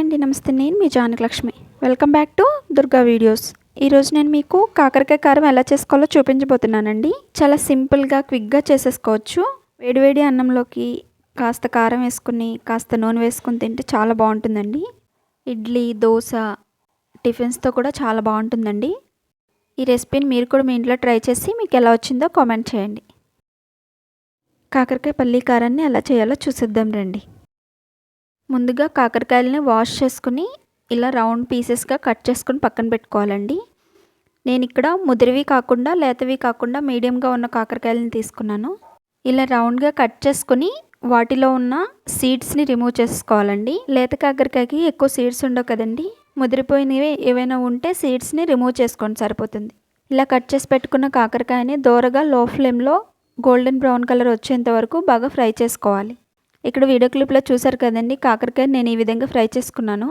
అండి నమస్తే. నేను మీ Janakalakshmi welcome back to Durga videos ఈరోజు నేను మీకు కాకరకాయ కారం ఎలా చేసుకోవాలో చూపించబోతున్నానండి. చాలా సింపుల్గా క్విక్గా చేసేసుకోవచ్చు. వేడివేడి అన్నంలోకి కాస్త కారం వేసుకుని కాస్త నూనె వేసుకుని తింటే చాలా బాగుంటుందండి. ఇడ్లీ దోశ టిఫిన్స్తో కూడా చాలా బాగుంటుందండి. ఈ రెసిపీని మీరు కూడా మీ ఇంట్లో ట్రై చేసి మీకు ఎలా వచ్చిందో కామెంట్ చేయండి. కాకరకాయ పల్లీ కారాన్ని ఎలా చేయాలో చూసిద్దాం రండి. ముందుగా కాకరకాయలని వాష్ చేసుకుని ఇలా రౌండ్ పీసెస్గా కట్ చేసుకుని పక్కన పెట్టుకోవాలండి. నేను ఇక్కడ ముదిరివి కాకుండా లేతవి కాకుండా మీడియంగా ఉన్న కాకరకాయలని తీసుకున్నాను. ఇలా రౌండ్గా కట్ చేసుకుని వాటిలో ఉన్న సీడ్స్ని రిమూవ్ చేసుకోవాలండి. లేత కాకరకాయకి ఎక్కువ సీడ్స్ ఉండవు కదండి. ముదిరిపోయినవి ఏవైనా ఉంటే సీడ్స్ని రిమూవ్ చేసుకోండి సరిపోతుంది. ఇలా కట్ చేసి పెట్టుకున్న కాకరకాయని దోరగా లో ఫ్లేమ్లో గోల్డెన్ బ్రౌన్ కలర్ వచ్చేంత వరకు బాగా ఫ్రై చేసుకోవాలి. ఇక్కడ వీడియో క్లిప్లో చూసారు కదండి కాకరకాయ నేను ఈ విధంగా ఫ్రై చేసుకున్నాను.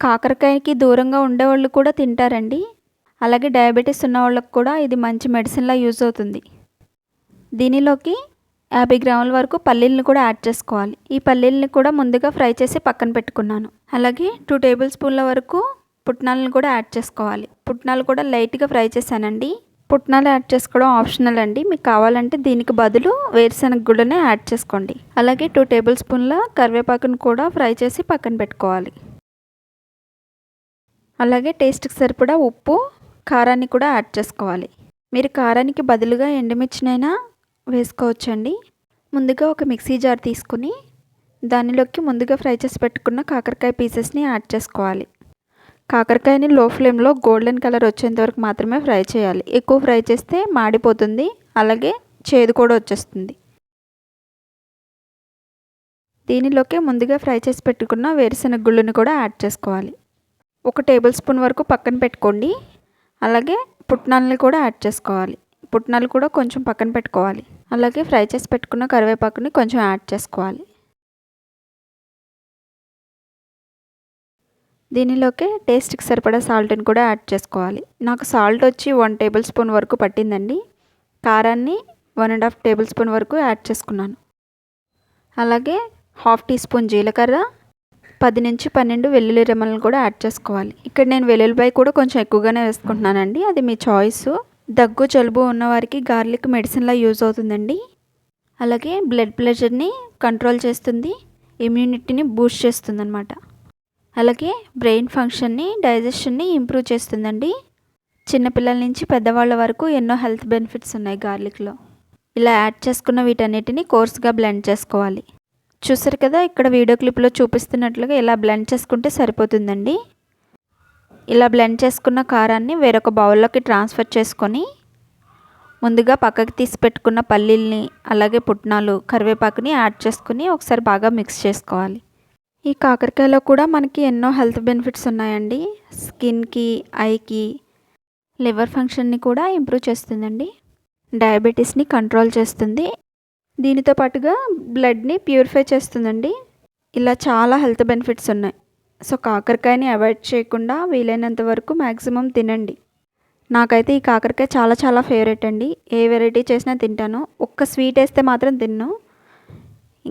కాకరకాయకి దూరంగా ఉండేవాళ్ళు కూడా తింటారండి. అలాగే డయాబెటీస్ ఉన్న వాళ్ళకి కూడా ఇది మంచి మెడిసిన్లా యూజ్ అవుతుంది. దీనిలోకి యాభై గ్రాముల వరకు పల్లీలను కూడా యాడ్ చేసుకోవాలి. ఈ పల్లీలను కూడా ముందుగా ఫ్రై చేసి పక్కన పెట్టుకున్నాను. అలాగే టూ టేబుల్ స్పూన్ల వరకు పుట్నాలను కూడా యాడ్ చేసుకోవాలి. పుట్నాలు కూడా లైట్గా ఫ్రై చేశానండి. పుట్నాలు యాడ్ చేసుకోవడం ఆప్షనల్ అండి. మీకు కావాలంటే దీనికి బదులు వేరుశనగ గుడ్డనే యాడ్ చేసుకోండి. అలాగే టూ టేబుల్ స్పూన్ల కరివేపాకును కూడా ఫ్రై చేసి పక్కన పెట్టుకోవాలి. అలాగే టేస్ట్కి సరిపడా ఉప్పు కారాన్ని కూడా యాడ్ చేసుకోవాలి. మీరు కారానికి బదులుగా ఎండుమిర్చినైనా వేసుకోవచ్చండి. ముందుగా ఒక మిక్సీ జార్ తీసుకుని దానిలోకి ముందుగా ఫ్రై చేసి పెట్టుకున్న కాకరకాయ పీసెస్ని యాడ్ చేసుకోవాలి. కాకరకాయని లో ఫ్లేమ్లో గోల్డెన్ కలర్ వచ్చేంత వరకు మాత్రమే ఫ్రై చేయాలి. ఎక్కువ ఫ్రై చేస్తే మాడిపోతుంది. అలాగే చేదు కూడా వచ్చేస్తుంది. దీనిలోకి ముందుగా ఫ్రై చేసి పెట్టుకున్న వేరుశనగ గుళ్ళని కూడా యాడ్ చేసుకోవాలి. ఒక టేబుల్ స్పూన్ వరకు పక్కన పెట్టుకోండి. అలాగే పుట్నాలని కూడా యాడ్ చేసుకోవాలి. పుట్నాలు కూడా కొంచెం పక్కన పెట్టుకోవాలి. అలాగే ఫ్రై చేసి పెట్టుకున్న కరివేపాకుని కొంచెం యాడ్ చేసుకోవాలి. దీనిలోకి టేస్ట్కి సరిపడా సాల్ట్ని కూడా యాడ్ చేసుకోవాలి. నాకు సాల్ట్ వచ్చి వన్ టేబుల్ స్పూన్ వరకు పట్టిందండి. కారాన్ని one and half tablespoon వరకు యాడ్ చేసుకున్నాను. అలాగే హాఫ్ టీ స్పూన్ జీలకర్ర పది నుంచి పన్నెండు వెల్లుల్లి రెమ్మలను కూడా యాడ్ చేసుకోవాలి. ఇక్కడ నేను వెల్లుల్లిపాయ కూడా కొంచెం ఎక్కువగానే వేసుకుంటున్నానండి. అది మీ చాయిస్. దగ్గు జలుబు ఉన్నవారికి గార్లిక్ మెడిసిన్లా యూజ్ అవుతుందండి. అలాగే బ్లడ్ ప్రెషర్ని కంట్రోల్ చేస్తుంది. ఇమ్యూనిటీని బూస్ట్ చేస్తుంది అనమాట అలాగే బ్రెయిన్ ఫంక్షన్ని డైజెషన్ని ఇంప్రూవ్ చేస్తుందండి. చిన్నపిల్లల నుంచి పెద్దవాళ్ళ వరకు ఎన్నో హెల్త్ బెనిఫిట్స్ ఉన్నాయి గార్లిక్లో. ఇలా యాడ్ చేసుకున్న వీటన్నిటిని కోర్స్గా బ్లెండ్ చేసుకోవాలి. చూసారు కదా ఇక్కడ వీడియో క్లిప్లో చూపిస్తున్నట్లుగా ఇలా బ్లెండ్ చేసుకుంటే సరిపోతుందండి. ఇలా బ్లెండ్ చేసుకున్న కారాన్ని వేరొక బౌల్లోకి ట్రాన్స్ఫర్ చేసుకొని ముందుగా పక్కకి తీసి పెట్టుకున్న పల్లీల్ని అలాగే పుట్నాలు కరివేపాకుని యాడ్ చేసుకుని ఒకసారి బాగా మిక్స్ చేసుకోవాలి. ఈ కాకరకాయలో కూడా మనకి ఎన్నో హెల్త్ బెనిఫిట్స్ ఉన్నాయండి. స్కిన్కి ఐకి లివర్ ఫంక్షన్ని కూడా ఇంప్రూవ్ చేస్తుందండి. డయాబెటీస్ని కంట్రోల్ చేస్తుంది. దీనితో పాటుగా బ్లడ్ని ప్యూరిఫై చేస్తుందండి. ఇలా చాలా హెల్త్ బెనిఫిట్స్ ఉన్నాయి. సో కాకరకాయని అవాయిడ్ చేయకుండా వీలైనంత వరకు మ్యాక్సిమం తినండి. నాకైతే ఈ కాకరకాయ చాలా చాలా ఫేవరెట్ అండి. ఏ వెరైటీ చేసినా తింటాను. ఒక్క స్వీట్ వేస్తే మాత్రం తిన్నాను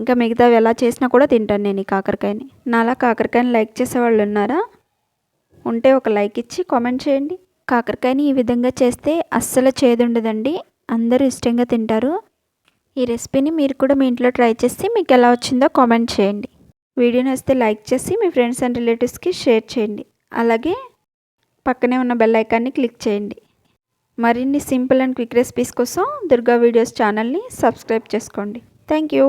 ఇంకా మిగతావి ఎలా చేసినా కూడా తింటాను నేను ఈ కాకరకాయని. నాలా కాకరకాయని లైక్ చేసే వాళ్ళు ఉన్నారా? ఉంటే ఒక లైక్ ఇచ్చి కామెంట్ చేయండి. కాకరకాయని ఈ విధంగా చేస్తే అస్సలు చేదుండదండి. అందరూ ఇష్టంగా తింటారు. ఈ రెసిపీని మీరు కూడా మీ ఇంట్లో ట్రై చేసి మీకు ఎలా వచ్చిందో కామెంట్ చేయండి. వీడియోని వస్తే లైక్ చేసి మీ ఫ్రెండ్స్ అండ్ రిలేటివ్స్కి షేర్ చేయండి. అలాగే పక్కనే ఉన్న బెల్ ఐకాన్ని క్లిక్ చేయండి. మరిన్ని సింపుల్ అండ్ క్విక్ రెసిపీస్ కోసం దుర్గా వీడియోస్ ఛానల్ని సబ్స్క్రైబ్ చేసుకోండి. Thank you.